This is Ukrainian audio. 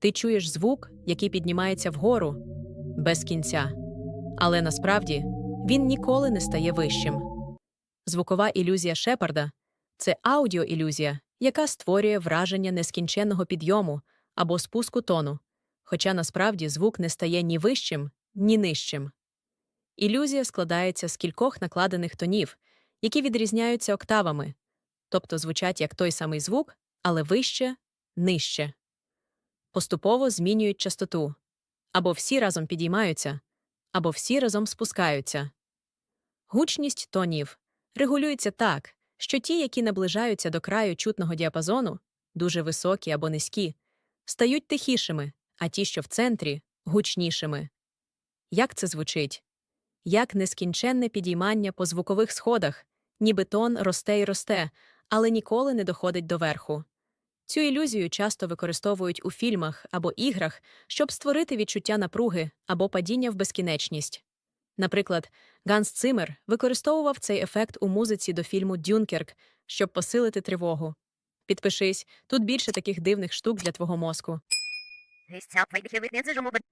Ти чуєш звук, який піднімається вгору без кінця. Але насправді він ніколи не стає вищим. Звукова ілюзія Шепарда це аудіоілюзія, яка створює враження нескінченного підйому або спуску тону, хоча насправді звук не стає ні вищим, ні нижчим. Ілюзія складається з кількох накладених тонів, які відрізняються октавами, тобто звучать як той самий звук, але вище, нижче. Поступово змінюють частоту або всі разом підіймаються, або всі разом спускаються. Гучність тонів регулюється так, що ті, які наближаються до краю чутного діапазону, дуже високі або низькі, стають тихішими, а ті, що в центрі, гучнішими. Як це звучить? Як нескінченне підіймання по звукових сходах, ніби тон росте й росте, але ніколи не доходить до верху. Цю ілюзію часто використовують у фільмах або іграх, щоб створити відчуття напруги або падіння в безкінечність. Наприклад, Ганс Цимер використовував цей ефект у музиці до фільму Дюнкерк, щоб посилити тривогу. Підпишись, тут більше таких дивних штук для твого мозку.